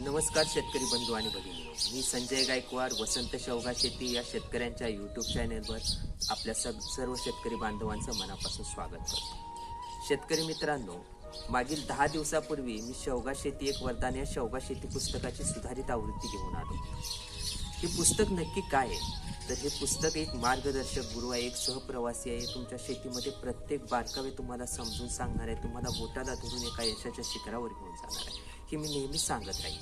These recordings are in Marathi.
नमस्कार शेतकरी बंधू आणि भगिनी मी संजय गायकवाड वसंत शेवगा शेती या शेतकऱ्यांच्या यूट्यूब चॅनेलवर आपल्या सग सर्व शेतकरी बांधवांचं मनापासून स्वागत करतो. शेतकरी मित्रांनो मागील दहा दिवसापूर्वी मी शेवगा शेती एक वरदान या शेवगा शेती पुस्तकाची सुधारित आवृत्ती घेऊन आलो हे पुस्तक नक्की काय आहे? तर हे पुस्तक एक मार्गदर्शक गुरु आहे एक सहप्रवासी आहे. तुमच्या शेतीमध्ये प्रत्येक बारकावे तुम्हाला समजून सांगणार आहे तुम्हाला बोटाला धरून एका यशाच्या शिखरावर घेऊन जाणार आहे. हे मी नेहमी सांगत राहीन.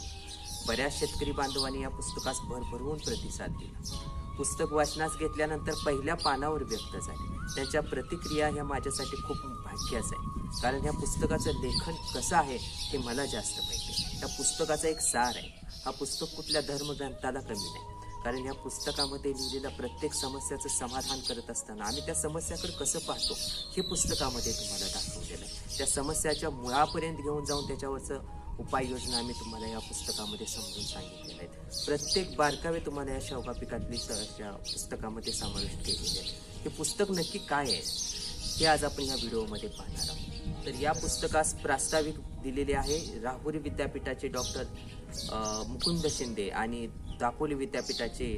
बऱ्याच शेतकरी बांधवांनी या पुस्तकास भरभरवून प्रतिसाद दिला. पुस्तक वाचनास घेतल्यानंतर पहिल्या पानावर व्यक्त झाले. त्यांच्या प्रतिक्रिया ह्या माझ्यासाठी खूप भाग्याच आहे कारण या पुस्तकाचं लेखन कसं आहे हे मला जास्त माहिती त्या या पुस्तकाचा एक सार आहे. हा पुस्तक कुठल्या धर्मग्रंथाला कमी नाही. कारण या पुस्तकामध्ये लिहिलेल्या प्रत्येक समस्याचं समाधान करत असताना आम्ही त्या समस्याकडे कसं पाहतो हे पुस्तकामध्ये तुम्हाला दाखवलेलं आहे. त्या समस्याच्या मुळापर्यंत घेऊन जाऊन त्याच्यावरचं उपाययोजना आम्ही तुम्हाला या पुस्तकामध्ये समजून सांगितलेल्या आहेत. प्रत्येक बारकावे तुम्हाला या शेवगा पिकातली या पुस्तकामध्ये समाविष्ट केलेले आहे. हे पुस्तक नक्की काय आहे हे आज आपण या व्हिडिओमध्ये पाहणार आहोत. तर या पुस्तकास प्रास्ताविक दिलेले आहे राहुरी विद्यापीठाचे डॉक्टर मुकुंद शिंदे आणि दापोली विद्यापीठाचे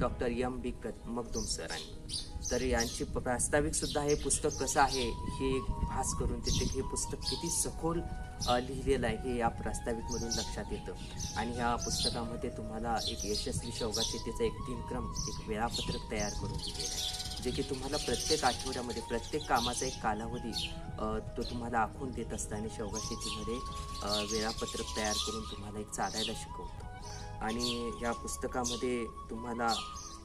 डॉक्टर यम बी मगदुम सरांनी. तर यांची प्रास्ताविकसुद्धा हे पुस्तक कसं आहे हे एक भास करून देते हे पुस्तक किती सखोल लिहिलेलं आहे हे या प्रास्ताविकमधून लक्षात येतं. आणि ह्या पुस्तकामध्ये तुम्हाला एक यशस्वी शेवगा शेतीचा एक दिनक्रम एक वेळापत्रक तयार करून दिलेलं आहे. जे की तुम्हाला प्रत्येक आठवड्यामध्ये प्रत्येक कामाचा एक कालावधी तो तुम्हाला आखून देत असताना शेवगा शेतीमध्ये वेळापत्रक तयार करून तुम्हाला एक चालायला शिकवतो. आणि या पुस्तकामध्ये तुम्हाला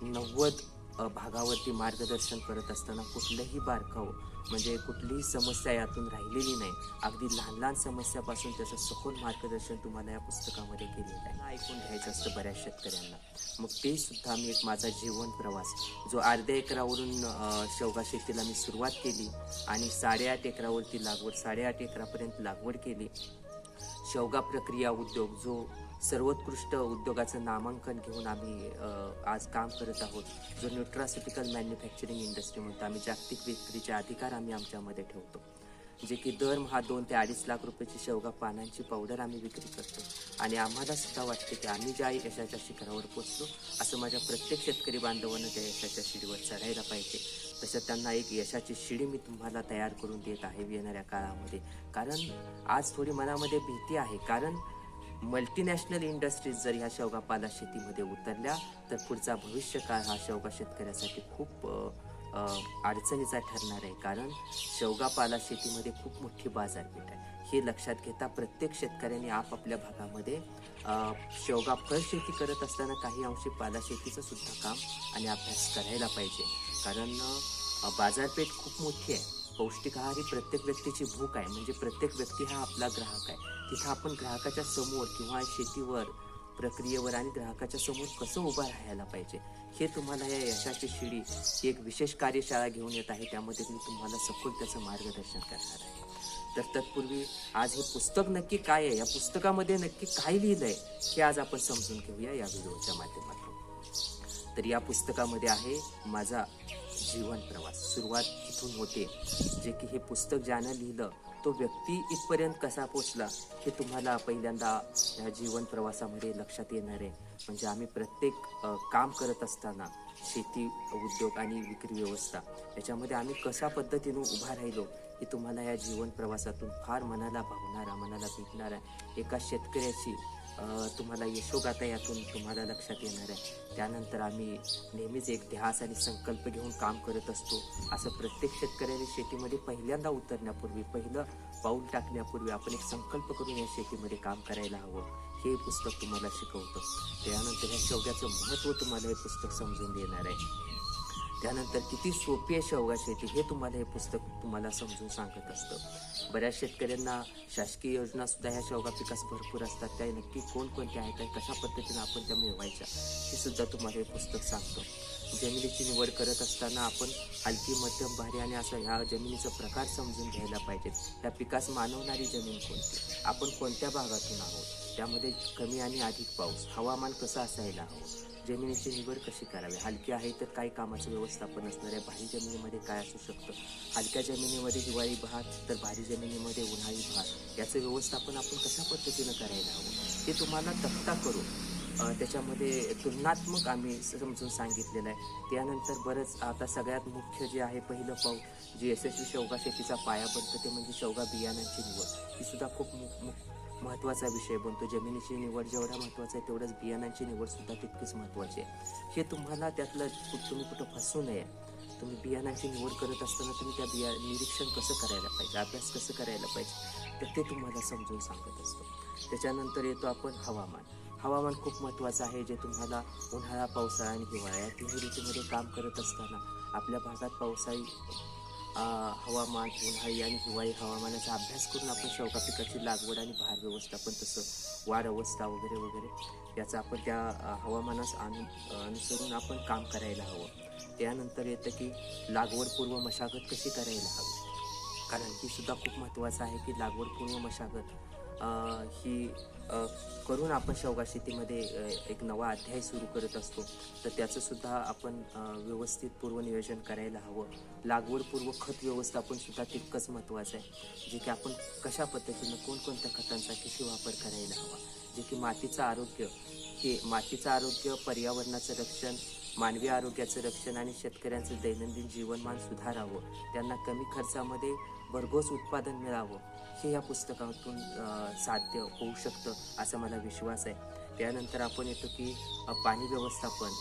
नव्वद भागावरती मार्गदर्शन करत असताना कुठलंही बारकाव म्हणजे कुठलीही समस्या यातून राहिलेली नाही. अगदी लहान लहान समस्यापासून त्याचं सखोल मार्गदर्शन तुम्हाला या पुस्तकामध्ये केलेलं आहे. ऐकून घ्यायचं असतं बऱ्याच शेतकऱ्यांना. मग ते सुद्धा मी एक माझा जीवन प्रवास जो अर्ध्या एकरावरून शेवगा शेतीला मी सुरुवात केली आणि साडेआठ एकरावरती लागवड साडेआठ एकरापर्यंत लागवड केली. शेवगा प्रक्रिया उद्योग जो सर्वोत्कृष्ट उद्योगाचं नामांकन घेऊन आम्ही आज काम करत आहोत जो न्यूट्रासिटिकल मॅन्युफॅक्चरिंग इंडस्ट्री म्हणतो आम्ही जागतिक विक्रीचे अधिकार आम्ही आमच्यामध्ये ठेवतो. जे की दरमहा दोन ते अडीच लाख रुपयाची शेवगा पानांची पावडर आम्ही विक्री करतो. आणि आम्हाला सुद्धा वाटते की आम्ही ज्या यशाच्या शिखरावर पोचतो असं माझ्या प्रत्येक शेतकरी बांधवांना त्या यशाच्या शिडीवर चढायला पाहिजे. तसं त्यांना एक यशाची शिडी मी तुम्हाला तयार करून देत आहे येणाऱ्या काळामध्ये. कारण आज थोडी मनामध्ये भीती आहे. कारण मल्टीनॅशनल इंडस्ट्रीज जर ह्या शेवगा पाला शेतीमध्ये उतरल्या तर पुढचा भविष्य काळ हा शेवगा शेतकऱ्यासाठी खूप अडचणीचा ठरणार आहे. कारण शेवगा पाला शेतीमध्ये खूप मोठी बाजारपेठ आहे. हे लक्षात घेता प्रत्येक शेतकऱ्याने आपापल्या भागामध्ये शेवगा फळ शेती करत असताना काही अंशी पाला शेतीचं सुद्धा काम आणि अभ्यास करायला पाहिजे. कारण बाजारपेठ खूप मोठी आहे. पौष्टिक आहार ही प्रत्येक व्यक्तीची भूक आहे. म्हणजे प्रत्येक व्यक्ती हा आपला ग्राहक आहे. तिथं आपण ग्राहकाच्या समोर किंवा शेतीवर प्रक्रियेवर आणि ग्राहकाच्या समोर कसं उभं राहायला पाहिजे हे तुम्हाला या यशाची शिडी ही एक विशेष कार्यशाळा घेऊन येत आहे. त्यामध्ये मी तुम्हाला सखोल त्याचं मार्गदर्शन करणार आहे. तर तत्पूर्वी आज हे पुस्तक नक्की काय आहे? या पुस्तकामध्ये नक्की काय लिहिलं आहे हे आज आपण समजून घेऊया या व्हिडिओच्या माध्यमातून. तर या पुस्तकामध्ये आहे माझा जीवन प्रवास. सुरुवात इथून होते जे की हे पुस्तक ज्यानं लिहिलं तो व्यक्ती इथपर्यंत कसा पोचला हे तुम्हाला पहिल्यांदा ह्या जीवन प्रवासामध्ये लक्षात येणार आहे. म्हणजे आम्ही प्रत्येक काम करत असताना शेती उद्योग आणि विक्री व्यवस्था याच्यामध्ये आम्ही कशा पद्धतीने उभा राहिलो हे तुम्हाला या जीवन प्रवासातून फार मनाला भावणारा मनाला भेटणारा एका शेतकऱ्याची तुम्हाला यशोगाथा यातून तुम्हाला लक्षात येणार आहे. त्यानंतर आम्ही नेहमीच एक ध्यास आणि संकल्प घेऊन काम करत असतो. असं प्रत्येक शेतकऱ्याने शेतीमध्ये पहिल्यांदा उतरण्यापूर्वी पहिलं पाऊल टाकण्यापूर्वी आपण एक संकल्प करून या शेतीमध्ये काम करायला हवं. हे पुस्तक तुम्हाला शिकवतं. त्यानंतर ह्या शेवग्याचं महत्त्व तुम्हाला हे पुस्तक समजून देणार आहे. त्यानंतर किती सोपी आहे शेवगा शेती हे तुम्हाला हे पुस्तक तुम्हाला समजून सांगत असतं. बऱ्याच शेतकऱ्यांना शासकीय योजना सुद्धा ह्या शेवगा पिकास भरपूर असतात. त्या नक्की कोणकोणत्या आहेत आणि कशा पद्धतीने आपण त्या मिळवायच्या हे सुद्धा तुम्हाला हे पुस्तक सांगतं. जमिनीची निवड करत असताना आपण हलकी मध्यम भारी आणि असं ह्या जमिनीचा प्रकार समजून घ्यायला पाहिजेत. त्या पिकास मानवणारी जमीन कोणती? आपण कोणत्या भागातून आहोत? त्यामध्ये कमी आणि अधिक पाऊस हवामान कसं असायला हवं? जमिनीची निवड कशी करावी? हलकी आहे तर काही कामाचं व्यवस्थापन असणार आहे? भारी जमिनीमध्ये काय असू शकतं? हलक्या जमिनीमध्ये हिवाळी भात तर भारी जमिनीमध्ये उन्हाळी भात. याचं व्यवस्थापन आपण कशा पद्धतीनं करायला हवं? ते तुम्हाला तक्ता करून त्याच्यामध्ये तुलनात्मक आम्ही समजून सांगितलेलं आहे. त्यानंतर बरंच आता सगळ्यात मुख्य जे आहे पहिलं पाऊल जे यशस्वी शेवगा शेतीचा पाया बनतं ते म्हणजे शेवगा बियाणांची निवड. ही सुद्धा खूप मु- मु- महत्त्वाचा विषय बनतो. जमिनीची निवड जेवढा महत्त्वाचा आहे तेवढंच बियाणांची निवड सुद्धा तितकीच महत्त्वाची आहे. हे तुम्हाला त्यातलं तुम्ही कुठं फसू नये. तुम्ही बियाणांची निवड करत असताना तुम्ही त्या बिया निरीक्षण कसं करायला पाहिजे अभ्यास कसं करायला पाहिजे तर ते तुम्हाला समजून सांगत असतो. त्याच्यानंतर येतो आपण हवामान. हवामान खूप महत्त्वाचं आहे जे तुम्हाला उन्हाळा पावसाळा आणि हिवाळा या तिन्ही ऋतूमध्ये काम करत असताना आपल्या भागात पावसाळी हवामान उन्हाळी आणि हिवाळी हवामानाचा अभ्यास करून आपण शौका पिकाची लागवड आणि भार व्यवस्थापन तसं वाढ अवस्था वगैरे वगैरे याचा आपण त्या हवामानास अनु अनुसरून आपण काम करायला हवं. त्यानंतर येतं की लागवडपूर्व मशागत कशी करायला हवी? कारण की सुद्धा खूप महत्त्वाचं आहे की लागवडपूर्व मशागत ही करून आपण शेवगा शेतीमध्ये एक नवा अध्याय सुरू करत असतो. तर त्याचंसुद्धा आपण व्यवस्थित पूर्वनियोजन करायला हवं. लागवडपूर्व खत व्यवस्थापनसुद्धा तितकंच महत्त्वाचं आहे. जे की आपण कशा पद्धतीनं कोणकोणत्या खतांचा किती वापर करायला हवा. जे की मातीचं आरोग्य हे मातीचं आरोग्य पर्यावरणाचं रक्षण मानवी आरोग्याचं रक्षण आणि शेतकऱ्यांचं दैनंदिन जीवनमान सुधारावं. त्यांना कमी खर्चामध्ये भरघोस उत्पादन मिळावं. हे या पुस्तकातून साध्य होऊ शकतं असा मला विश्वास आहे. त्यानंतर आपण येतो की पाणी व्यवस्थापन.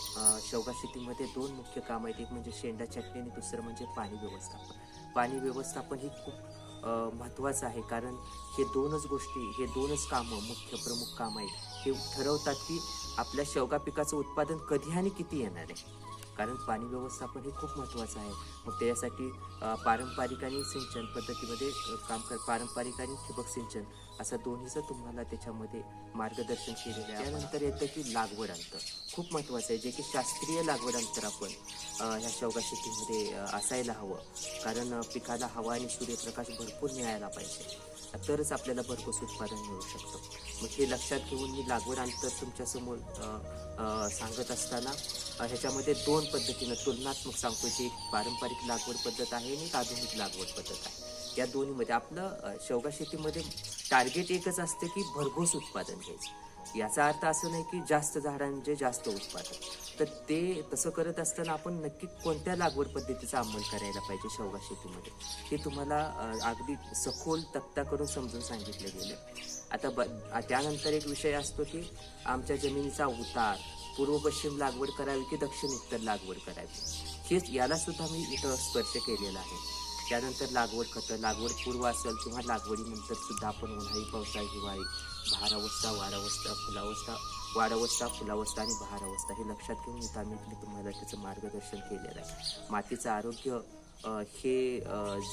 शेवगा शेतीमध्ये दोन मुख्य काम आहेत. एक म्हणजे शेंडा चटणी आणि दुसरं म्हणजे पाणी व्यवस्थापन. पाणी व्यवस्थापन ही खूप महत्त्वाचं आहे. कारण हे दोनच गोष्टी हे दोनच कामं मुख्य प्रमुख कामं आहेत. हे ठरवतात की आपल्या शेवगा पिकाचं उत्पादन कधी आणि किती येणार आहे. कारण पाणी व्यवस्थापन हे खूप महत्त्वाचं आहे. मग त्यासाठी पारंपरिक आणि सिंचन पद्धतीमध्ये काम कर पारंपरिक आणि ठिबक सिंचन असं दोन्हीचं तुम्हाला त्याच्यामध्ये मार्गदर्शन केलेलं आहे. त्यानंतर येतं की लागवड अंतर. खूप महत्त्वाचं आहे जे की शास्त्रीय लागवड अंतर आपण ह्या शेवगा शेतीमध्ये असायला हवं. कारण पिकाला हवा आणि सूर्यप्रकाश भरपूर मिळायला पाहिजे. तरच आपल्याला भरपूर उत्पादन मिळू शकतं. मग हे लक्षात घेऊन मी लागवड अंतर तुमच्यासमोर सांगत असताना ह्याच्यामध्ये दोन पद्धतीनं तुलनात्मक सांगतो जी एक पारंपरिक लागवड पद्धत आहे आणि एक आधुनिक लागवड पद्धत आहे. या दोन्हीमध्ये आपलं शेवगा शेतीमध्ये टार्गेट एकच असतं की भरघोस उत्पादन घ्यायचं. याचा अर्थ असं नाही की जास्त झाडांचे जास्त उत्पादन. तर ते तसं करत असताना आपण नक्की कोणत्या लागवड पद्धतीचा अंमल करायला पाहिजे शेवगा शेतीमध्ये? हे तुम्हाला अगदी सखोल तक्ता करून समजून सांगितलं गेलं. आता ब त्यानंतर एक विषय असतो की आमच्या जमिनीचा उतार पूर्व पश्चिम लागवड करावी की दक्षिण उत्तर लागवड करावी? हेच याला सुद्धा मी इथं स्पर्श केलेला आहे. त्यानंतर लागवड खतं लागवड पूर्व असेल किंवा लागवडीनंतर सुद्धा आपण उन्हाळी पावसाळी हिवाळी भारावस्था वारावस्था फुलावस्था वाढावस्था फुलावस्था आणि बहार अवस्था हे लक्षात घेऊन इथं आम्ही मी तुम्हाला त्याचं मार्गदर्शन केलेलं आहे. मातीचं आरोग्य हे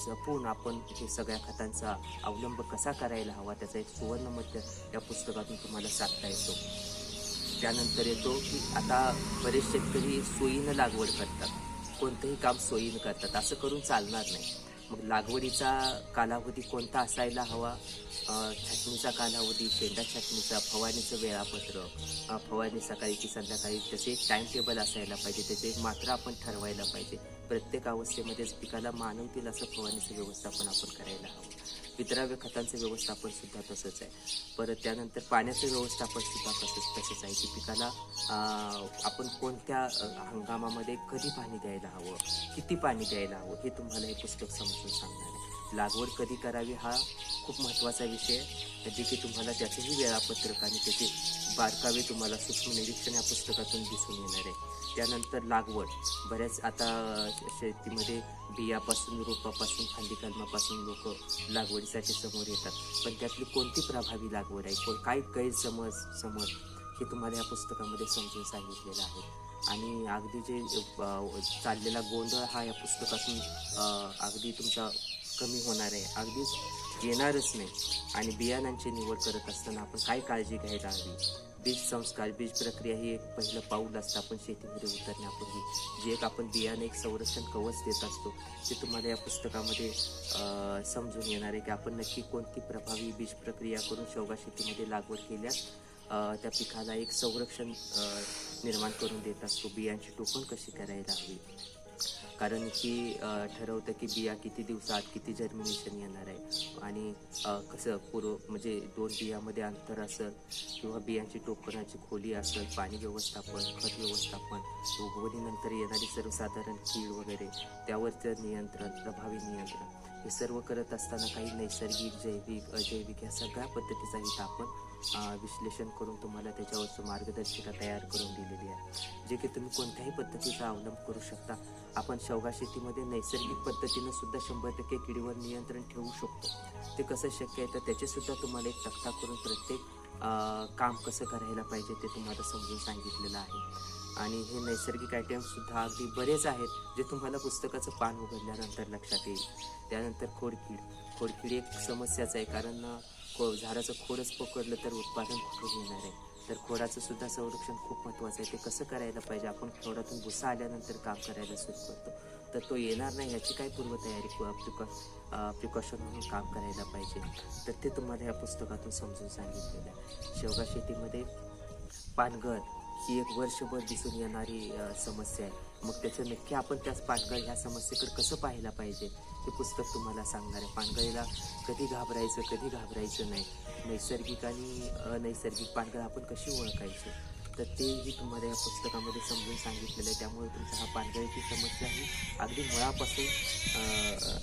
जपून आपण हे सगळ्या खतांचा अवलंब कसा करायला हवा त्याचा एक सुवर्णमध्य या पुस्तकातून तुम्हाला साधता येतो. त्यानंतर येतो की आता बरेच शेतकरी सोयीनं लागवड करतात. कोणतंही काम सोयीनं करतात. असं करून चालणार नाही. मग लागवडीचा कालावधी कोणता असायला हवा? छाटणीचा कालावधी शेंडा छाटणीचा फवारणीचं वेळापत्रक फवारणी सकाळी की संध्याकाळी त्याचे एक टेबल असायला पाहिजे त्याचे एक मात्रा आपण ठरवायला पाहिजे. प्रत्येक अवस्थेमध्येच पिकाला मानवतील असं फवारणीचं व्यवस्थापन आपण करायला हवं. विद्राव्य खतांचं व्यवस्थापन सुद्धा तसंच आहे. परत त्यानंतर पाण्याचं व्यवस्थापन सुद्धा तसंच तसंच आहे. की पिकाला आपण कोणत्या हंगामामध्ये कधी पाणी द्यायला हवं किती पाणी द्यायला हवं हे तुम्हाला हे पुस्तक समजून सांगणार आहे. लागवड कधी करावी हा खूप महत्त्वाचा विषय आहे. जे की तुम्हाला त्याचंही वेळापत्रक आणि त्याचे बारकावे तुम्हाला सूक्ष्म निरीक्षण या पुस्तकातून दिसून येणार आहे. त्यानंतर लागवड. बऱ्याच आता शेतीमध्ये बियापासून रोपापासून फांदी कलमापासून लोक लागवडीसाठी समोर येतात. पण त्यातली कोणती प्रभावी लागवड आहे? कोण काय गैरसमज समज हे तुम्हाला या पुस्तकामध्ये समजून सांगितलेलं आहे. आणि अगदी जे चाललेला गोंधळ हा या पुस्तकातून अगदी तुमचा कमी होणार आहे. अगदीच येणारच नाही. आणि बियाणांची निवड करत असताना आपण काय काळजी घ्यायला हवी? बीज संस्कार बीज प्रक्रिया ही एक पहिलं पाऊल असतं. आपण शेतीमध्ये उतरण्यापूर्वी जे एक आपण बियाणे एक संरक्षण कवच देत असतो ते तुम्हाला या पुस्तकामध्ये समजून येणार आहे की आपण नक्की कोणती प्रभावी बीज प्रक्रिया करून शेवगा शेतीमध्ये लागवड केल्यास त्या पिकाला एक संरक्षण निर्माण करून देत असतो. बियांची टोपण कशी करायला हवी? कारण की ठरवतं की बिया किती दिवसात किती जर्मिनेशन येणार आहे. आणि कसं पूर्व म्हणजे दोन बियामध्ये अंतर असेल किंवा बियांची टोकणाची खोली असेल पाणी व्यवस्थापन खत व्यवस्थापन उगवणीनंतर येणारी सर्वसाधारण कीड वगैरे त्यावरचं नियंत्रण प्रभावी नियंत्रण हे सर्व करत असताना काही नैसर्गिक जैविक अजैविक या सगळ्या पद्धतीचा इथं आपण विश्लेषण करून तुम्हाला त्याच्यावरचं मार्गदर्शिका तयार करून दिलेली आहे. जे की तुम्ही कोणत्याही पद्धतीचा अवलंब करू शकता. आपण शेवगा शेतीमध्ये नैसर्गिक पद्धतीनं सुद्धा शंभर टक्के किडीवर नियंत्रण ठेवू शकतो. ते कसं शक्य आहे तर त्याचेसुद्धा तुम्हाला एक तक्ता करून प्रत्येक काम कसं करायला पाहिजे ते तुम्हाला समजून सांगितलेलं आहे. आणि हे नैसर्गिक आयटमसुद्धा अगदी बरेच आहेत जे तुम्हाला पुस्तकाचं पान उघडल्यानंतर लक्षात येईल. त्यानंतर खोडकीड. खोडकीड एक समस्याच आहे कारण खो झाडाचं खोडच पकडलं तर उत्पादन कुठून येणार आहे? तर खोडाचं सुद्धा संरक्षण खूप महत्त्वाचं आहे. ते कसं करायला पाहिजे? आपण खोडातून भुसा आल्यानंतर काम करायला सुरू करतो. तर तो येणार नाही याची काय पूर्वतयारी प्रिकॉ प्रिकॉशन म्हणून काम करायला पाहिजे? तर ते तुम्हाला या पुस्तकातून समजून सांगितलेलं आहे. शेवगा शेतीमध्ये पानगळ ही एक वर्षभर दिसून येणारी समस्या आहे. मग त्याचं नक्की आपण त्याच पानगळ ह्या समस्येकडे कसं पाहायला पाहिजे हे पुस्तक तुम्हाला सांगणार आहे. पानगळीला कधी घाबरायचं कधी घाबरायचं नाही. नैसर्गिक आणि अनैसर्गिक पानगळ आपण कशी ओळखायची? तर तेही तुम्हाला या पुस्तकामध्ये समजून सांगितलेलं आहे. त्यामुळे तुमचा हा पानगळीची समस्या ही अगदी मुळापासून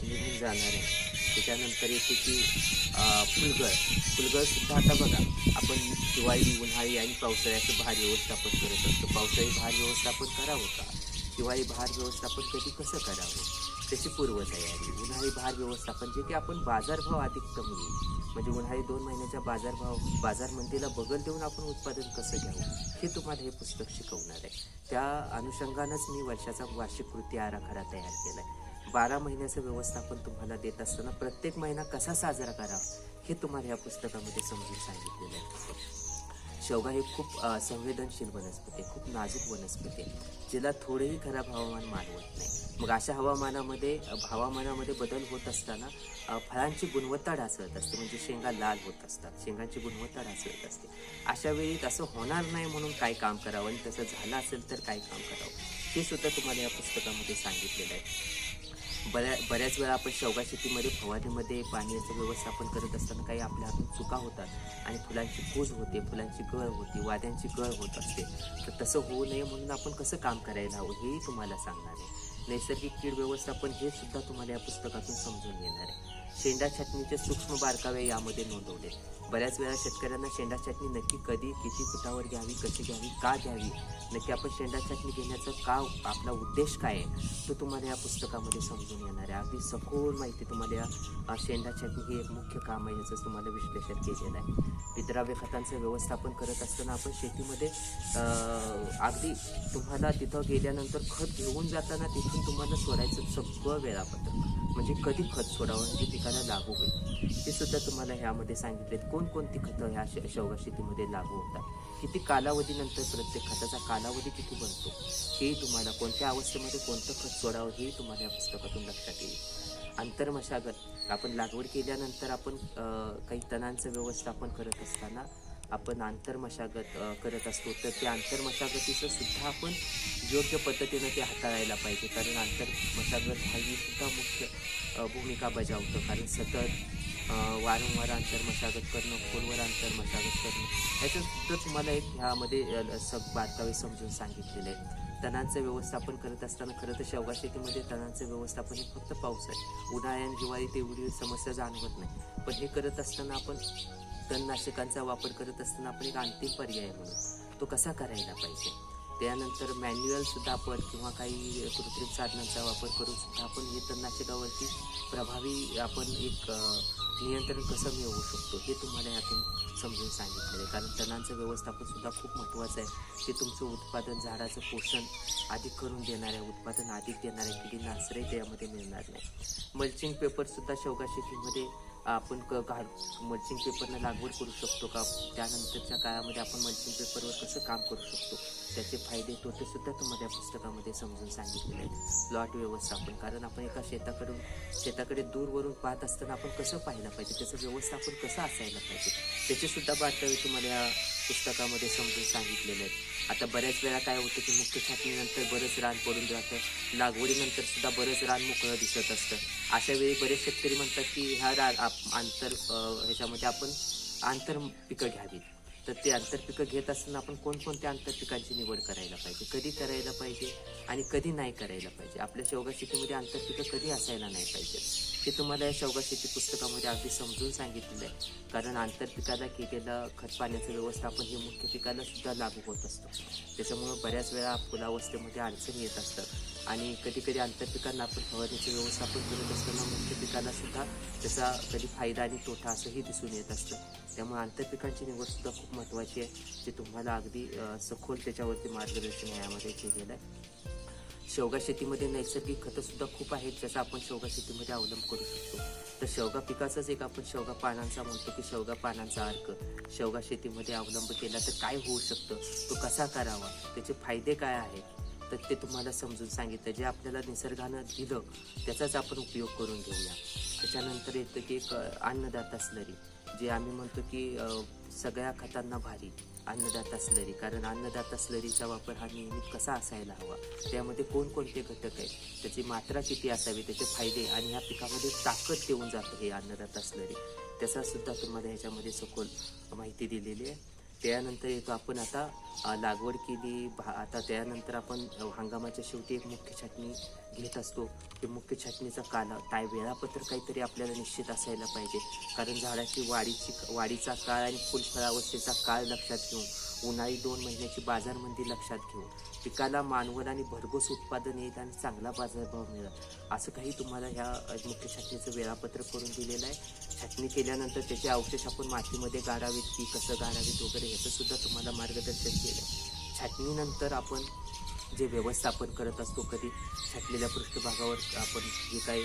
निघून जाणार आहे. त्याच्यानंतर येते की फुलगळ. फुलगळसुद्धा आता बघा आपण दिवाळी उन्हाळी आणि पावसाळ्याचं भार व्यवस्थापन करत असतो. पावसाळी भार व्यवस्थापन करावं का? दिवाळी भार व्यवस्थापन कधी कसं करावं? त्याची पूर्वतयारी. उन्हाळी भार व्यवस्थापन जे की आपण बाजारभाव अधिक कमी येईल म्हणजे उन्हाळी दोन महिन्याच्या बाजारभाव बाजारमंदीला बगल देऊन आपण उत्पादन कसं घ्यावं हे तुम्हाला हे पुस्तक शिकवणार आहे. त्या अनुषंगानंच मी वर्षाचा वार्षिक कृती आराखडा तयार केला आहे बारा महिन्याचं व्यवस्थापन तुम्हाला देत असताना प्रत्येक महिना कसा साजरा करावा हे तुम्हाला या पुस्तकामध्ये समजून सांगितलेलं आहे. शेवगा ही खूप संवेदनशील वनस्पती आहे खूप नाजूक वनस्पती आहे जिला थोडेही खराब हवामान मानवत नाही. मग अशा हवामानामध्ये हवामानामध्ये बदल होत असताना फळांची गुणवत्ता ढासळत असते म्हणजे शेंगा लाल होत असतात शेंगांची गुणवत्ता ढासळत असते. अशा वेळी तसं होणार नाही म्हणून काय काम करावं? आणि तसं झालं असेल तर काय काम करावं? हे सुद्धा तुम्हाला या पुस्तकामध्ये सांगितलेलं आहे. बऱ्या बऱ्याच वेळा आपण शेवगा शेतीमध्ये फवारणीमध्ये पाण्याचं व्यवस्थापन करत असताना काही आपल्या हातून चुका होतात आणि फुलांची कूज होते फुलांची गळ होते वाद्यांची गळ होत असते. तर तसं होऊ नये म्हणून आपण कसं काम करायला हवं हेही तुम्हाला सांगणार आहे. नैसर्गिक कीड व्यवस्थापन हे सुद्धा तुम्हाला या पुस्तकातून समजून येणार आहे. शेंडा छाटणीचे सूक्ष्म बारकावे यामध्ये नोंदवले. बऱ्याच वेळा शेतकऱ्यांना शेंडा छाटणी नक्की कधी किती फुटावर घ्यावी कशी घ्यावी का घ्यावी? नक्की आपण शेंडा छाटणी घेण्याचा का आपला उद्देश काय आहे? तो तुम्हाला या पुस्तकामध्ये समजून येणार आहे. अगदी सखोल माहिती तुम्हाला या शेंडा छाटणी हे एक मुख्य काम आहे याचं तुम्हाला विश्लेषण केलेलं आहे. विद्राव्य खतांचं व्यवस्थापन करत असताना आपण शेतीमध्ये अगदी तुम्हाला तिथं गेल्यानंतर खत घेऊन जाताना तिथून तुम्हाला सोडायचं सगळं वेळापत्रक. म्हणजे कधी खत सोडावं हे पिकाला लागू होईल. हे सुद्धा तुम्हाला ह्यामध्ये सांगितलेत. कोणकोणती खतं ह्या शेवगा शेतीमध्ये लागू होतात? किती कालावधीनंतर प्रत्येक खताचा कालावधी किती बनतो हेही तुम्हाला कोणत्या अवस्थेमध्ये कोणतं खत सोडावं हे तुम्हाला या पुस्तकातून लक्षात येईल. आंतरमशागत आपण लागवड केल्यानंतर आपण काही तणांचं व्यवस्थापन करत असताना आपण आंतरमशागत करत असतो तर त्या आंतरमशागतीचं सुद्धा आपण योग्य पद्धतीनं ते हाताळायला पाहिजे. कारण आंतरमशागत हा ही सुद्धा मुख्य भूमिका बजावतो. कारण सतत वारंवार आंतरमशागत करणं खोलवर आंतरमशागत करणं याच्यासुद्धा तुम्हाला एक ह्यामध्ये अ, सब बारकावे समजून सांगितलेले आहे. तणांचं व्यवस्थापन करत असताना खरं तर शेवगा शेतीमध्ये तणांचं व्यवस्थापन हे फक्त पाऊस आहे. उन्हाळ्यान आणि हिवाळी तेवढी समस्या जाणवत नाही. पण हे करत असताना आपण तणनाशकांचा वापर करत असताना आपण एक अंतिम पर्याय म्हणून तो कसा करायला पाहिजे? त्यानंतर मॅन्युअलसुद्धा आपण किंवा काही कृत्रिम साधनांचा वापर करूनसुद्धा आपण हे तणनाशकावरती प्रभावी आपण एक नियंत्रण कसं मिळवू शकतो हे तुम्हाला यातून समजून सांगितलेलं आहे. कारण तणांचं व्यवस्थापन सुद्धा खूप महत्त्वाचं आहे. ते तुमचं उत्पादन झाडाचं पोषण अधिक करून देणाऱ्या उत्पादन अधिक देणाऱ्या किती किडींना आश्रय त्यामध्ये मिळणार नाही. मल्चिंग पेपरसुद्धा शेवगा शेतीमध्ये आपण क घाल मल्चिंग पेपरनं लागवड करू शकतो का? त्यानंतरच्या काळामध्ये आपण मल्चिंग पेपरवर कसं काम करू शकतो? त्याचे फायदे तोटेसुद्धा तुम्हाला या पुस्तकामध्ये समजून सांगितलेले आहेत. प्लॉट व्यवस्थापन. कारण आपण एका शेताकडून शेताकडे दूरवरून पाहत असताना आपण कसं पाहायला पाहिजे? त्याचं व्यवस्थापन कसं असायला पाहिजे? त्याचीसुद्धा बारकावे तुम्हाला या पुस्तकामध्ये समजून सांगितलेले आहेत. आता बऱ्याच वेळा काय होतं की मुख्य छाटणीनंतर बरंच रान पडून जातं. लागवडीनंतर सुद्धा बरंच रान मोकळं दिसत असतं. अशा वेळी बरेच शेतकरी म्हणतात की ह्या रान आप- आंतर ह्याच्यामध्ये आपण आंतर पिकं घ्यावीत. तर ते आंतरपिकं घेत असताना आपण कोणकोणत्या आंतरपिकांची निवड करायला पाहिजे? कधी करायला पाहिजे आणि कधी नाही करायला पाहिजे? आपल्या शेवगा शेतीमध्ये आंतरपिकं कधी असायला नाही पाहिजे? ते तुम्हाला या शेवगा शेती पुस्तकामध्ये अगदी समजून सांगितलेलं आहे. कारण आंतरपिकाला केलेलं खत पाण्याचं व्यवस्थापन हे मुख्य पिकाला सुद्धा लागू होत असतं. त्याच्यामुळं बऱ्याच वेळा फुलावस्थेमध्ये अडचणी येत असतात आणि कधी कधी आंतरपिकांना आपण फवारणीचं व्यवस्थापन करत असताना मुख्य पिकाला सुद्धा त्याचा कधी फायदा आणि तोटा असंही दिसून येत असतं. त्यामुळे आंतरपिकांची निवड सुद्धा खूप महत्त्वाची आहे. जे तुम्हाला अगदी सखोल त्याच्यावरती मार्गदर्शन यामध्ये केलेलं आहे. शेवगा शेतीमध्ये नैसर्गिक खतं सुद्धा खूप आहेत ज्याचा आपण शेवगा शेतीमध्ये अवलंब करू शकतो. तर शेवगा पिकाचाच एक आपण शेवगा पानांचा म्हणतो की शेवगा पानांचा अर्क. शेवगा शेतीमध्ये अवलंब केला तर काय होऊ शकतं? तो कसा करावा? त्याचे फायदे काय आहेत? तर ते तुम्हाला समजून सांगितलं. जे आपल्याला निसर्गानं दिलं त्याचाच आपण उपयोग करून घेऊया. त्याच्यानंतर येतं की एक अन्नदाता स्लरी. जे आम्ही म्हणतो की सगळ्या खतांना भारी अन्नदाता स्लरी. कारण अन्नदाता स्लरीचा वापर हा नियमित कसा असायला हवा? त्यामध्ये कोणकोणते घटक आहेत? त्याची मात्रा किती असावी? त्याचे फायदे आणि ह्या पिकामध्ये ताकद देऊन जातं हे अन्नदाता स्लरी. त्याचा सुद्धा तुम्हाला ह्याच्यामध्ये सखोल माहिती दिलेली आहे. त्यानंतर येतो आपण आता लागवड केली. भा आता त्यानंतर आपण हंगामाच्या शेवटी एक मुख्य छाटणी घेत असतो. ते मुख्य छाटणीचा काला काय वेळापत्र काहीतरी आपल्याला निश्चित असायला पाहिजे. कारण झाडाची वाढीची वाढीचा काळ आणि फुलफळावस्थेचा काळ लक्षात घेऊन उन्हाळी दोन महिन्याची बाजारमंदी लक्षात घेऊन पिकाला मानवल आणि भरघोस उत्पादन येईल आणि चांगला बाजारभाव मिळेल असं काही तुम्हाला ह्या मुख्य छाटणीचं वेळापत्र करून दिलेलं आहे? छाटणी केल्यानंतर त्याचे अवशेष आपण मातीमध्ये गाडावेत की कसं गाडावेत वगैरे ह्याचंसुद्धा तुम्हाला मार्गदर्शन केलं आहे. छाटणीनंतर आपण जे व्यवस्थापन करत असतो कधी छाटलेल्या पृष्ठभागावर आपण जे काही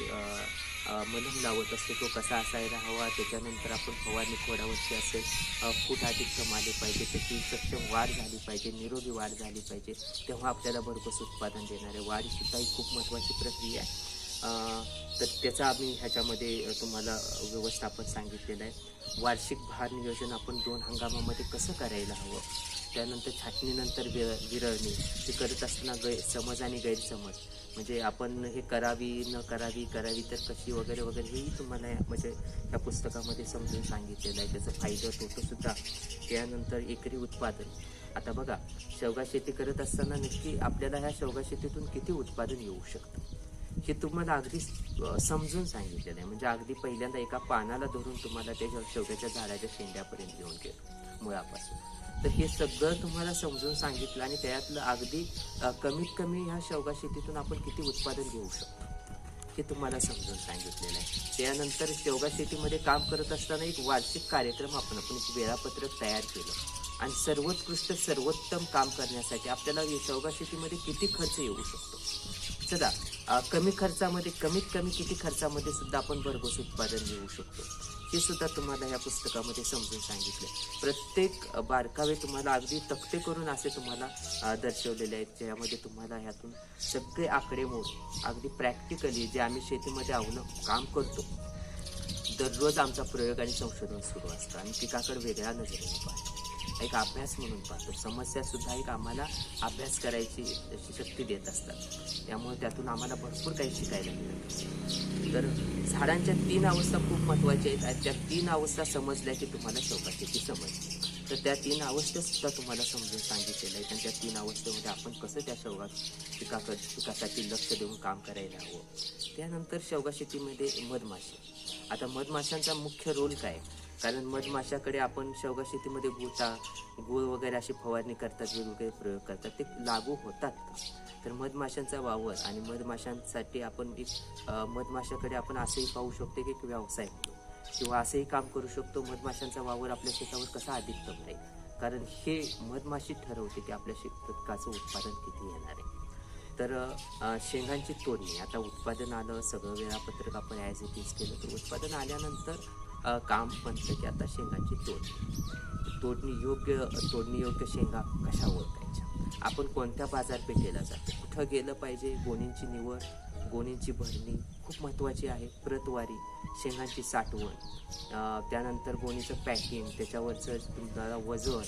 मलम लावत असतो तो कसा असायला हवा त्याच्यानंतर आपण फवारणी खोडावरची असेल फूट अधिक आले पाहिजे त्याची सक्षम वाढ झाली पाहिजे निरोगी वाढ झाली पाहिजे तेव्हा आपल्याला भरघोस उत्पादन देणार आहे वाढीसुद्धा ही खूप महत्त्वाची प्रक्रिया आहे. तर त्याचा आम्ही ह्याच्यामध्ये तुम्हाला व्यवस्थापन सांगितलेलं आहे. वार्षिक भार नियोजन आपण दोन हंगामामध्ये कसं करायला हवं? त्यानंतर छाटणीनंतर विर विरळणी हे करत असताना गै समज आणि गैरसमज. म्हणजे आपण हे करावी न करावी करावी तर कशी वगैरे वगैरे हेही तुम्हाला या- म्हणजे या पुस्तकामध्ये समजून सांगितलेलं आहे. त्याचं फायदं तोटोसुद्धा त्यानंतर एकरी उत्पादन. आता बघा शेवगा शेती करत असताना नक्की आपल्याला ह्या शेवगा शेतीतून किती उत्पादन येऊ शकतं? हे तुम्हाला अगदी समजून सांगितलेलं आहे. म्हणजे अगदी पहिल्यांदा एका पानाला धरून तुम्हाला त्या शेवग्याच्या झाडाच्या शेंड्यापर्यंत घेऊन गेलो मुळापासून. तर हे सगळं तुम्हाला समजून सांगितलं आणि त्यातलं अगदी कमीत कमी ह्या शेवगा शेतीतून आपण किती उत्पादन घेऊ शकतो हे तुम्हाला समजून सांगितलेलं आहे. त्यानंतर शेवगा शेतीमध्ये काम करत असताना एक वार्षिक कार्यक्रम आपण आपण एक वेळापत्रक तयार केलं. आणि सर्वोत्कृष्ट सर्वोत्तम काम करण्यासाठी आपल्याला शेवगा शेतीमध्ये किती खर्च येऊ शकतो? चला कमी खर्चामध्ये कमीत कमी किती खर्चामध्ये सुद्धा आपण भरघोस उत्पादन घेऊ शकतो? हे सुद्धा तुम्हाला या पुस्तकामध्ये समजून सांगितलं. प्रत्येक बारकावे तुम्हाला अगदी तक्ते करून असे तुम्हाला दर्शवलेले आहेत. ज्यामध्ये तुम्हाला ह्यातून सगळे आकडेमोड अगदी प्रॅक्टिकली जे आम्ही शेतीमध्ये आवलं काम करतो दररोज आमचा प्रयोग आणि संशोधन सुरू असतं आणि पिकाकडे वेगळ्या नजरेने पाहतो. एक अभ्यास म्हणून पाहतो. समस्या सुद्धा एक आम्हाला अभ्यास करायची अशी शक्ती देत असतात. त्यामुळे त्यातून आम्हाला भरपूर काही शिकायला मिळतं. तर झाडांच्या तीन अवस्था खूप महत्त्वाच्या आहेत आणि त्या तीन अवस्था समजल्या की तुम्हाला शेवगा शेती तर त्या तीन अवस्थेसुद्धा तुम्हाला समजून सांगितलेलं आहे आणि त्या तीन अवस्थेमध्ये आपण कसं त्या शौगात पिकाक पिकासाठी लक्ष देऊन काम करायला हवं? त्यानंतर शेवगा शेतीमध्ये मधमाशी. आता मधमाशांचा मुख्य रोल काय? कारण मधमाशाकडे आपण शेवगा शेतीमध्ये गुटा गुळ वगैरे अशी फवारणी करतात वेगवेगळे प्रयोग करतात. ते लागू होतात का? तर मधमाशांचा वावर आणि मधमाशांसाठी आपण एक मधमाशाकडे आपण असंही पाहू शकतो की एक व्यवसाय म्हणून किंवा असंही काम करू शकतो मधमाशांचा वावर आपल्या शेतावर कसा अधिकतम राहील? कारण हे मधमाशी ठरवते की आपल्या शेतकाचं उत्पादन किती येणार आहे. तर शेंगांची तोडणी. आता उत्पादन आलं सगळं वेळापत्रक आपण ॲज इट इज केलं तर उत्पादन आल्यानंतर काम म्हणतं की आता शेंगाची तोडणी तोडणी योग्य तोडणी योग्य शेंगा कशा ओळखायच्या आपण कोणत्या बाजारपेठेला जातो? कुठं गेलं पाहिजे? गोणींची निवड? गोणींची भरणी खूप महत्त्वाची आहे प्रतवारी शेंगांची साठवण. त्यानंतर गोणीचं पॅकिंग त्याच्यावरचं तुम्हाला वजन.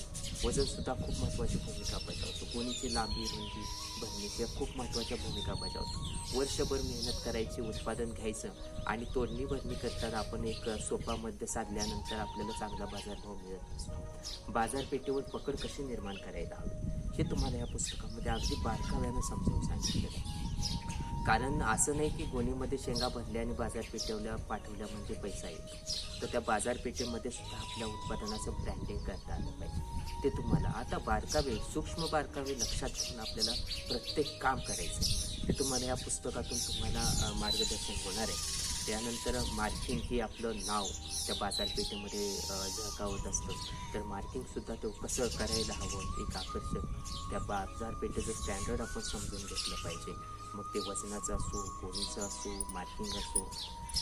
वजनसुद्धा खूप महत्त्वाची भूमिका बजावतो. गोणीची लांबी रुंदी भरणी या खूप महत्त्वाच्या भूमिका बजावतो. वर्षभर मेहनत करायची उत्पादन घ्यायचं आणि तोडणी भरणी करताना आपण एक सोपा मध्य साधल्यानंतर आपल्याला चांगला बाजारभाव मिळत असतो. बाजारपेठेवर पकड कशी निर्माण करायला हवी हे तुम्हाला या पुस्तकामध्ये अगदी बारकाव्यानं समजावून सांगितलेलं आहे. कारण असं नाही की गोणीमध्ये शेंगा भरल्या आणि बाजारपेठेवल्या पाठवल्या म्हणजे पैसा येतो तर त्या बाजारपेठेमध्ये सुद्धा आपल्या उत्पादनाचं ब्रँडिंग करता आलं पाहिजे. ते तुम्हाला आता बारकावे सूक्ष्म बारकावे लक्षात घेऊन आपल्याला प्रत्येक काम करायचं ते तुम्हाला या पुस्तकातून तुम्हाला मार्गदर्शन होणार आहे. त्यानंतर मार्किंग हे आपलं नाव त्या बाजारपेठेमध्ये झळकावत असतं. तर मार्किंगसुद्धा तो कसं करायला हवं एक आकर्षक त्या बाजारपेठेचं स्टँडर्ड आपण समजून घेतलं पाहिजे. मग ते वजनाचं असो गोणीचं असो मार्किंग असो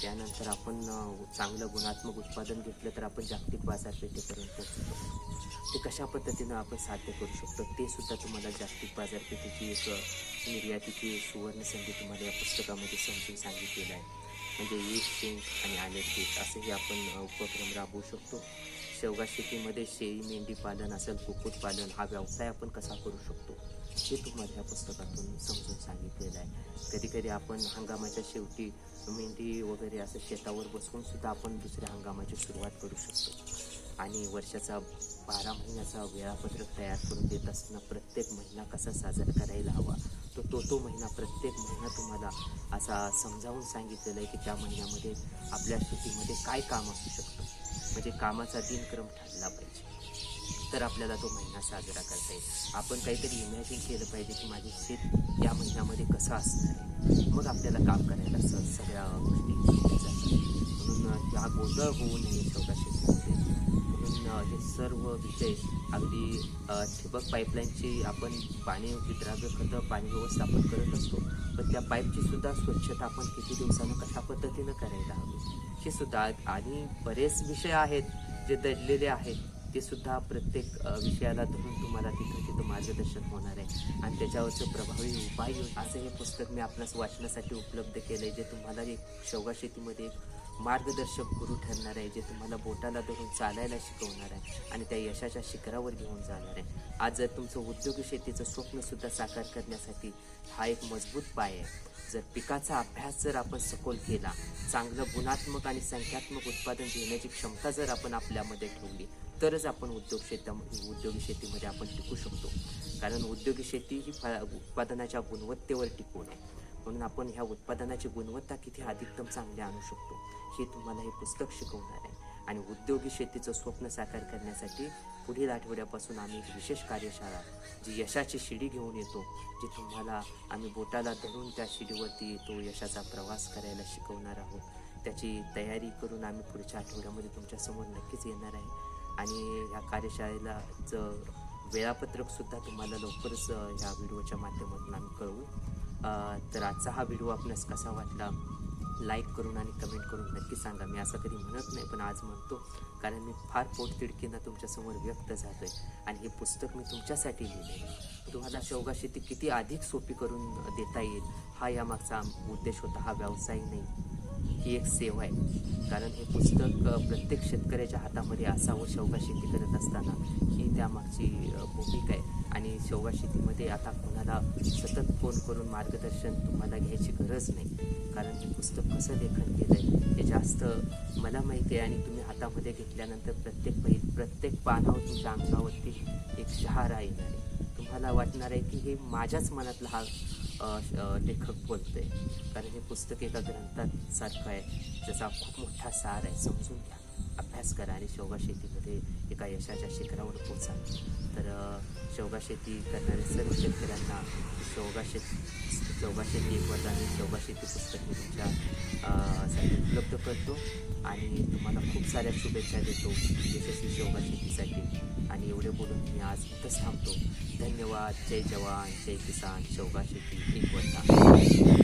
त्यानंतर आपण चांगलं गुणात्मक उत्पादन घेतलं तर आपण जागतिक बाजारपेठेपर्यंत ते कशा पद्धतीनं आपण साध्य करू शकतो ते सुद्धा तुम्हाला जागतिक बाजारपेठेची एक निर्यातीची सुवर्ण संधी तुम्हाला या पुस्तकामध्ये समजून सांगितलेलं आहे. म्हणजे एक पिंक आणि आले पीक असेही आपण उपक्रम राबवू शकतो. शेवगा शेतीमध्ये शेळी मेंढी पालन असेल कुक्कुटपालन हा व्यवसाय आपण कसा करू शकतो हे तुम्हाला या पुस्तकातून समजून सांगितलेलं आहे. कधी कधी आपण हंगामाच्या शेवटी मेंढी वगैरे असं शेतावर बसवून सुद्धा आपण दुसऱ्या हंगामाची सुरुवात करू शकतो. आणि वर्षाचा बारा महिन्याचा वेळापत्रक तयार करून देत असताना प्रत्येक महिना कसा साजरा करायला हवा तो तो तो महिना प्रत्येक महिना तुम्हाला असा समजावून सांगितलेला आहे की त्या महिन्यामध्ये आपल्या शेतीमध्ये काय काम असू शकतं? म्हणजे कामाचा दिनक्रम ठरला पाहिजे. तर आपल्याला तो महिना साजरा करता येईल. आपण काहीतरी इमॅजिन केलं पाहिजे की माझे शेत या महिन्यामध्ये कसं असणार आहे. मग आपल्याला काम करायला स सगळ्या गोष्टी म्हणून अ, गोंधळ होऊ नये शेवगा हे सर्व विषय अगदी ठिबक पाईपलाईनची आपण पाणी विद्राव्य खतं पाणी व्यवस्थापन करत असतो. पण त्या पाईपची सुद्धा स्वच्छता आपण किती दिवसानं कशा पद्धतीनं करायला हवी? हे सुद्धा आणि बरेच विषय आहेत जे दडलेले आहेत ते सुद्धा प्रत्येक विषयाला धरून तुम्हाला तिथं तिथं मार्गदर्शन होणार आहे. आणि त्याच्यावरचं प्रभावी उपाय असं हे पुस्तक मी आपणास वाचण्यासाठी उपलब्ध केलं आहे जे तुम्हाला एक शेवगा शेतीमध्ये एक मार्गदर्शक गुरु ठरणार आहे जे तुम्हाला बोटाला धरून चालायला शिकवणार आहे आणि त्या यशाच्या शिखरावर घेऊन जाणार आहे. आज जर तुमचं उद्योग शेतीचं स्वप्नसुद्धा साकार करण्यासाठी हा एक मजबूत पाय आहे. जर पिकाचा अभ्यास जर आपण सखोल केला चांगलं गुणात्मक आणि संख्यात्मक उत्पादन घेण्याची क्षमता जर आपण आपल्यामध्ये ठेवली तरच आपण उद्योग शेता उद्योग शेतीमध्ये आपण टिकू शकतो. कारण उद्योगी शेती ही फा उत्पादनाच्या गुणवत्तेवर टिकून आहे. म्हणून आपण ह्या उत्पादनाची गुणवत्ता किती अधिकतम चांगली आणू शकतो? हे तुम्हाला हे पुस्तक शिकवणार आहे. आणि उद्योगी शेतीचं स्वप्न साकार करण्यासाठी पुढील आठवड्यापासून आम्ही एक विशेष कार्यशाळा जी यशाची शिडी घेऊन येतो जी तुम्हाला आम्ही बोटाला धरून त्या शिडीवरती तो यशाचा प्रवास करायला शिकवणार आहोत. त्याची तयारी करून आम्ही पुढच्या आठवड्यामध्ये तुमच्यासमोर नक्कीच येणार आहे. आणि ह्या कार्यशाळेलाचं वेळापत्रकसुद्धा तुम्हाला लवकरच ह्या व्हिडिओच्या माध्यमातून आम्ही कळवू. तर आजचा हा व्हिडिओ आपणास कसा वाटला? लाईक करून आणि कमेंट करून नक्की सांगा. मी असं कधी म्हणत नाही पण आज म्हणतो कारण मी फार पोटतिडकीनं तुमच्यासमोर व्यक्त झालो आहे आणि हे पुस्तक मी तुमच्यासाठी लिहिले तुम्हाला शेवगा शेती किती अधिक सोपी करून देता येईल हा यामागचा उद्देश होता हा व्यवसाय नाही. ही एक सेवा आहे. कारण हे पुस्तक प्रत्येक शेतकऱ्याच्या हातामध्ये असावं शेवगा शेती करत असताना ही त्यामागची भूमिका आहे. आणि शेवगा शेतीमध्ये आता कोणाला सतत फोन करून मार्गदर्शन तुम्हाला घ्यायची गरज नाही. कारण हे पुस्तक कसं लेखन केलं आहे हे जास्त मला माहिती आहे आणि तुम्ही हातामध्ये घेतल्यानंतर प्रत्येक पहि प्रत्येक पानावर तुमच्या अंगावरती एक शहारा येणार आहे. तुम्हाला वाटणार आहे की हे माझ्याच मनातला हा लेखक बोलतो आहे लेखक कारण हे पुस्तक एका ग्रंथात सारखं आहे. ज्याचा खूप मोठा सार आहे. समजून घ्या. अभ्यास करा आणि शेवगा शेतीमध्ये एका यशाच्या शिखरावर पोचा. तर अ, शेवगा शेती करणाऱ्या सर्व शेतकऱ्यांना शेवगा शेत शेवगा शेती एक वरदानी शेवगा शेती पुस्तक मी तुमच्या साठी उपलब्ध करतो. आणि तुम्हाला खूप साऱ्या शुभेच्छा देतो. यशस्वी शेवगा शेतीसाठी. आणि एवढे बोलून मी आज इथंच थांबतो. धन्यवाद. जय जवान. जय किसान. शेवगा शेती. एक वर्षा